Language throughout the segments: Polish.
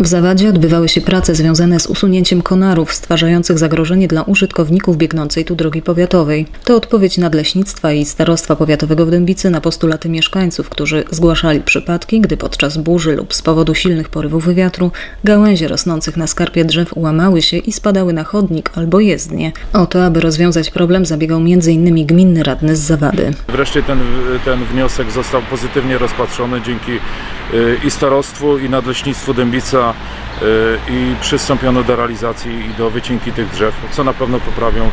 W Zawadzie odbywały się prace związane z usunięciem konarów stwarzających zagrożenie dla użytkowników biegnącej tu drogi powiatowej. To odpowiedź Nadleśnictwa i Starostwa Powiatowego w Dębicy na postulaty mieszkańców, którzy zgłaszali przypadki, gdy podczas burzy lub z powodu silnych porywów wiatru gałęzie rosnących na skarpie drzew łamały się i spadały na chodnik albo jezdnie. O to, aby rozwiązać problem zabiegał m.in. gminny radny z Zawady. Wreszcie ten, ten wniosek został pozytywnie rozpatrzony dzięki i starostwu, i nadleśnictwu Dębica y, i przystąpiono do realizacji i do wycinki tych drzew, co na pewno poprawią,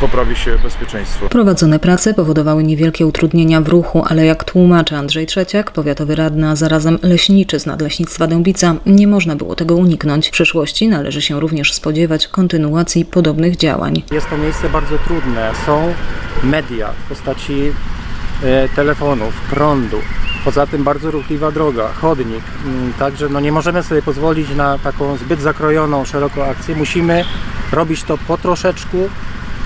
poprawi się bezpieczeństwo. Prowadzone prace powodowały niewielkie utrudnienia w ruchu, ale jak tłumaczy Andrzej Trzeciak, powiatowy radny, a zarazem leśniczy z Nadleśnictwa Dębica, nie można było tego uniknąć. W przyszłości należy się również spodziewać kontynuacji podobnych działań. Jest to miejsce bardzo trudne. Są media w postaci e, telefonów, prądu. Poza tym bardzo ruchliwa droga, chodnik. Mm, Także no nie możemy sobie pozwolić na taką zbyt zakrojoną, szeroką akcję. Musimy robić to po troszeczku,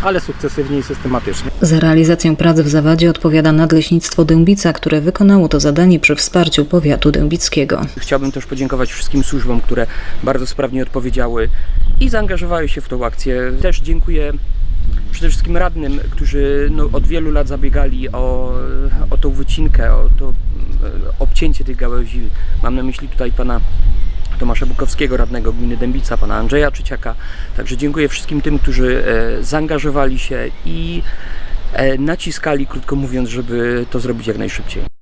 ale sukcesywnie i systematycznie. Za realizację prac w Zawadzie odpowiada Nadleśnictwo Dębica, które wykonało to zadanie przy wsparciu powiatu dębickiego. Chciałbym też podziękować wszystkim służbom, które bardzo sprawnie odpowiedziały i zaangażowały się w tą akcję. Też dziękuję przede wszystkim radnym, którzy no, od wielu lat zabiegali o, o tą wycinkę, o to e, obcięcie tych gałęzi. Mam na myśli tutaj pana Tomasza Bukowskiego, radnego gminy Dębica, pana Andrzeja Czyciaka. Także dziękuję wszystkim tym, którzy e, zaangażowali się i e, naciskali, krótko mówiąc, żeby to zrobić jak najszybciej.